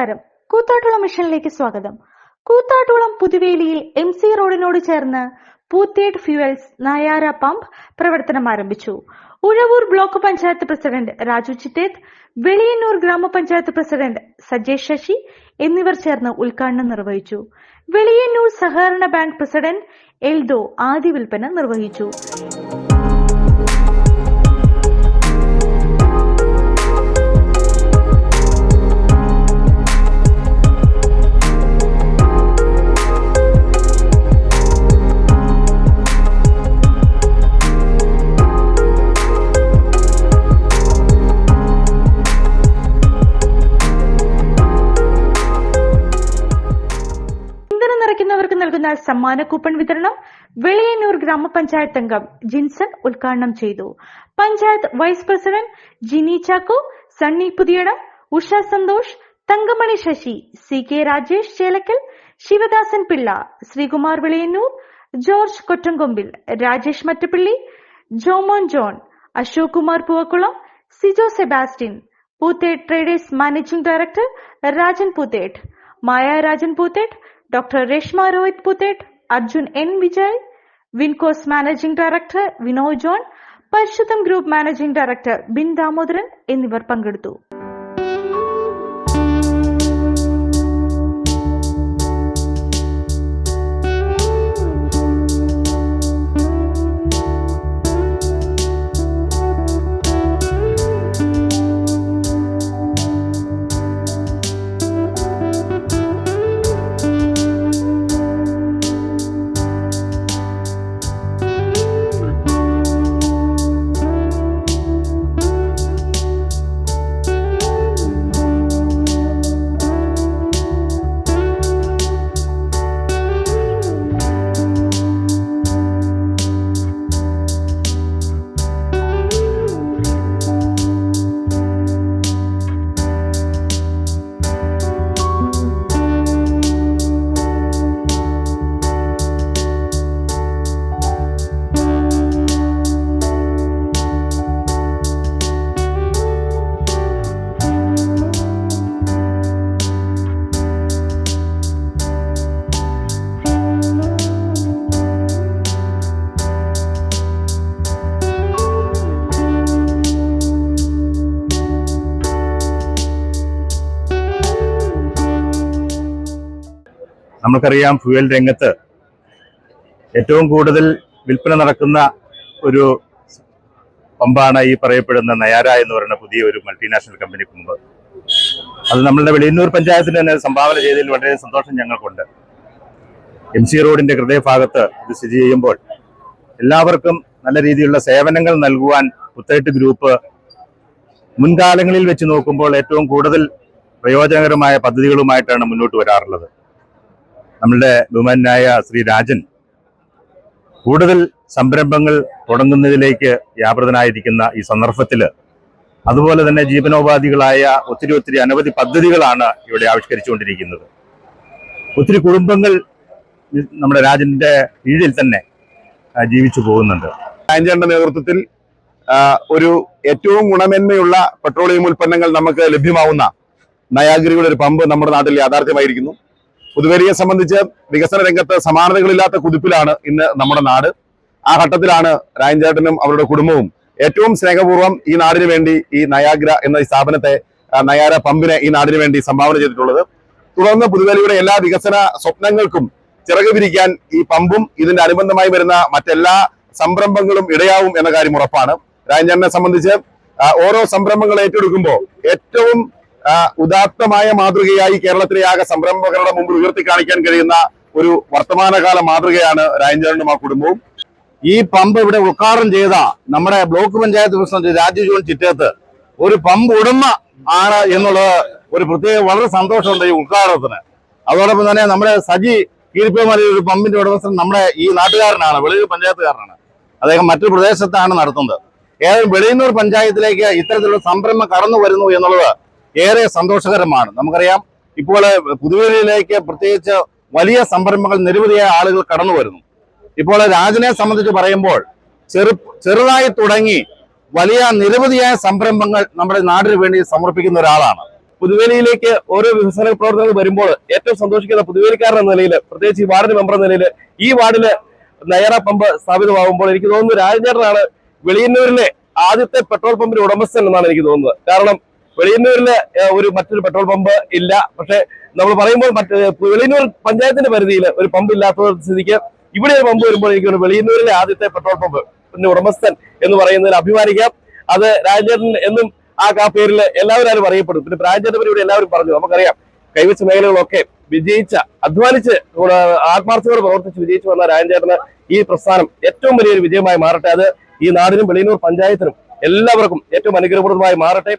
നമസ്കാരം. കൂത്താട്ടുളം മിഷനിലേക്ക് സ്വാഗതം. Koothattukulam പുതുവേലിയിൽ M C റോഡിനോട് ചേർന്ന് പൂത്തേട്ട് ഫ്യൂവൽസ് നായാര പമ്പ് പ്രവർത്തനം ആരംഭിച്ചു. ഉഴവൂർ ബ്ലോക്ക് പഞ്ചായത്ത് പ്രസിഡന്റ് രാജു ചിറ്റേത്ത് വെളിയന്നൂർ ഗ്രാമപഞ്ചായത്ത് പ്രസിഡന്റ് സജേഷ് ശശി എന്നിവർ ചേർന്ന് ഉദ്ഘാടനം നിർവഹിച്ചു. വെളിയന്നൂർ സഹകരണ ബാങ്ക് പ്രസിഡന്റ് എൽദോ ആദ്യ വിൽപ്പന നിർവഹിച്ചു. സമ്മാന കൂപ്പൺ വിതരണം വെളിയന്നൂർ ഗ്രാമപഞ്ചായത്ത് അംഗം ജിൻസൺ ഉദ്ഘാടനം ചെയ്തു. Panchayat vice president Jini Chacko Sunny Puthiyadam Usha Santhosh Thankamani Sasi C K Rajesh Chelakkal Sivadasan Pillai Sreekumar Veliyannoor George Kottamkombil Rajesh Mattappally Jomon John Ashok Kumar Poovakkulam Sijo Sebastian Poothettu traders managing director Rajan Poothettu Maya Rajan Poothettu doctor Reshma Rohit Poothettu Arjun N Vijay Wincos managing director Vinoy John Parisudham group managing director Bin Damodaran എന്നിവർ പങ്കെടുത്തു. നമുക്കറിയാം fuel രംഗത്ത് ഏറ്റവും കൂടുതൽ വിൽപ്പന നടക്കുന്ന ഒരു പമ്പാണ് ഈ പറയപ്പെടുന്ന നയാര എന്ന് പറയുന്ന പുതിയ ഒരു മൾട്ടിനാഷണൽ കമ്പനി പമ്പ് അത് നമ്മളുടെ വെളിയന്നൂർ പഞ്ചായത്തിന് തന്നെ സംഭാവന ചെയ്തതിൽ വളരെ സന്തോഷം ഞങ്ങൾക്കുണ്ട്. എം സി റോഡിന്റെ ഹൃദയഭാഗത്ത് ഇത് സ്ഥിതി ചെയ്യുമ്പോൾ എല്ലാവർക്കും നല്ല രീതിയിലുള്ള സേവനങ്ങൾ നൽകുവാൻ പുത്തേട്ട് ഗ്രൂപ്പ് മുൻകാലങ്ങളിൽ വെച്ച് നോക്കുമ്പോൾ ഏറ്റവും കൂടുതൽ പ്രയോജനകരമായ പദ്ധതികളുമായിട്ടാണ് മുന്നോട്ട് വരാറുള്ളത്. നമ്മളുടെ ബഹുമാനായ ശ്രീ രാജൻ കൂടുതൽ സംരംഭങ്ങൾ തുടങ്ങുന്നതിലേക്ക് വ്യാപൃതനായിരിക്കുന്ന ഈ സന്ദർഭത്തിൽ അതുപോലെ തന്നെ ജീവനോപാധികളായ ഒത്തിരി ഒത്തിരി അനവധി പദ്ധതികളാണ് ഇവിടെ ആവിഷ്കരിച്ചുകൊണ്ടിരിക്കുന്നത്. ഒത്തിരി കുടുംബങ്ങൾ നമ്മുടെ രാജന്റെ കീഴിൽ തന്നെ ജീവിച്ചു പോകുന്നുണ്ട്. രാജന്റെ നേതൃത്വത്തിൽ ഒരു ഏറ്റവും ഗുണമേന്മയുള്ള പെട്രോളിയം ഉൽപ്പന്നങ്ങൾ നമുക്ക് ലഭ്യമാവുന്ന നയാഗിരിയുടെ ഒരു പമ്പ് നമ്മുടെ നാട്ടിൽ യാഥാർത്ഥ്യമായിരിക്കുന്നു. പുതുവേലിയെ സംബന്ധിച്ച് വികസന രംഗത്ത് സമാനതകളില്ലാത്ത കുതിപ്പിലാണ് ഇന്ന് നമ്മുടെ നാട്. ആ ഘട്ടത്തിലാണ് രായൻചേട്ടനും അവരുടെ കുടുംബവും ഏറ്റവും സ്നേഹപൂർവം ഈ നാടിന് വേണ്ടി ഈ നയാഗ്ര എന്ന സ്ഥാപനത്തെ നയാര പമ്പിനെ ഈ നാടിന് വേണ്ടി സംഭാവന ചെയ്തിട്ടുള്ളത്. തുടർന്ന് പുതുവേലിയുടെ എല്ലാ വികസന സ്വപ്നങ്ങൾക്കും ചിറക് വിരിക്കാൻ ഈ പമ്പും ഇതിന്റെ അനുബന്ധമായി വരുന്ന മറ്റെല്ലാ സംരംഭങ്ങളും ഇടയാവും എന്ന കാര്യം ഉറപ്പാണ്. രാജൻചേട്ടനെ സംബന്ധിച്ച് ഓരോ സംരംഭങ്ങൾ ഏറ്റെടുക്കുമ്പോൾ ഏറ്റവും ഉദാത്തമായ മാതൃകയായി കേരളത്തിലെ ആകെ സംരംഭകരുടെ മുമ്പിൽ ഉയർത്തി കാണിക്കാൻ കഴിയുന്ന ഒരു വർത്തമാനകാല മാതൃകയാണ് രാജേന്ദ്രനും ആ കുടുംബവും. ഈ പമ്പ് ഇവിടെ ഉദ്ഘാടനം ചെയ്ത നമ്മുടെ block panchayat president Rajeev John Chitteth ഒരു പമ്പ് ഉടമ ആണ് എന്നുള്ളത് ഒരു പ്രത്യേക വളരെ സന്തോഷമുണ്ട് ഈ ഉദ്ഘാടനത്തിന്. അതോടൊപ്പം തന്നെ നമ്മുടെ സജി കീരിപ്പേമല ഒരു പമ്പിന്റെ ഉടമസ്ഥൻ നമ്മുടെ ഈ നാട്ടുകാരനാണ് വെളിയൂർ പഞ്ചായത്തുകാരനാണ്. അദ്ദേഹം മറ്റൊരു പ്രദേശത്താണ് നടത്തുന്നത്. ഏതായാലും വെളിയന്നൂർ പഞ്ചായത്തിലേക്ക് ഇത്തരത്തിലുള്ള സംരംഭം കടന്നു വരുന്നു എന്നുള്ളത് ഏറെ സന്തോഷകരമാണ്. നമുക്കറിയാം ഇപ്പോൾ പുതുവേലിയിലേക്ക് പ്രത്യേകിച്ച് വലിയ സംരംഭങ്ങൾ നിരവധിയായ ആളുകൾ കടന്നു വരുന്നു. ഇപ്പോൾ രാജനെ സംബന്ധിച്ച് പറയുമ്പോൾ ചെറു ചെറുതായി തുടങ്ങി വലിയ നിരവധിയായ സംരംഭങ്ങൾ നമ്മുടെ നാടിന് വേണ്ടി സമർപ്പിക്കുന്ന ഒരാളാണ്. പുതുവേലിയിലേക്ക് ഓരോ വികസന പ്രവർത്തനങ്ങൾ വരുമ്പോൾ ഏറ്റവും സന്തോഷിക്കുന്ന പുതുവേലിക്കാരൻ എന്ന നിലയിൽ പ്രത്യേകിച്ച് ഈ വാർഡിന് മെമ്പർ എന്ന നിലയിൽ ഈ വാർഡിൽ നയറ പമ്പ് സ്ഥാപിതമാകുമ്പോൾ എനിക്ക് തോന്നുന്നു രാജചേട്ടനാണ് വെളിയന്നൂരിലെ ആദ്യത്തെ പെട്രോൾ പമ്പിന്റെ ഉടമസ്ഥൻ എന്നാണ് എനിക്ക് തോന്നുന്നത്. കാരണം വെളിയന്നൂരിലെ ഒരു മറ്റൊരു പെട്രോൾ പമ്പ് ഇല്ല. പക്ഷെ നമ്മൾ പറയുമ്പോൾ മറ്റ് വെളിയന്നൂർ പഞ്ചായത്തിന്റെ പരിധിയിൽ ഒരു പമ്പ് ഇല്ലാത്ത സ്ഥിതിക്ക് ഇവിടെ ഒരു പമ്പ് വരുമ്പോൾ എനിക്ക് വെളിയന്നൂരിലെ ആദ്യത്തെ പെട്രോൾ പമ്പ് ഉടമസ്ഥൻ എന്ന് പറയുന്നതിൽ അഭിമാനിക്കാം. അത് രാജേന്ദ്രൻ എന്നും ആ ആ പേരിൽ എല്ലാവരും അറിയപ്പെടും. പിന്നെ രാജേന്ദ്രൻ ഇവിടെ എല്ലാവരും പറഞ്ഞു. നമുക്കറിയാം കൈവച്ച മേഖലകളൊക്കെ വിജയിച്ച അധ്വാനിച്ച് ആത്മാർത്ഥയോട് പ്രവർത്തിച്ച് വിജയിച്ചു വന്ന രാജേട്ടന് ഈ പ്രസ്ഥാനം ഏറ്റവും വലിയൊരു വിജയമായി മാറട്ടെ. അത് ഈ നാടിനും വെളിയന്നൂർ പഞ്ചായത്തിനും എല്ലാവർക്കും ഏറ്റവും അനുഗ്രഹപ്രദമായി മാറട്ടെ.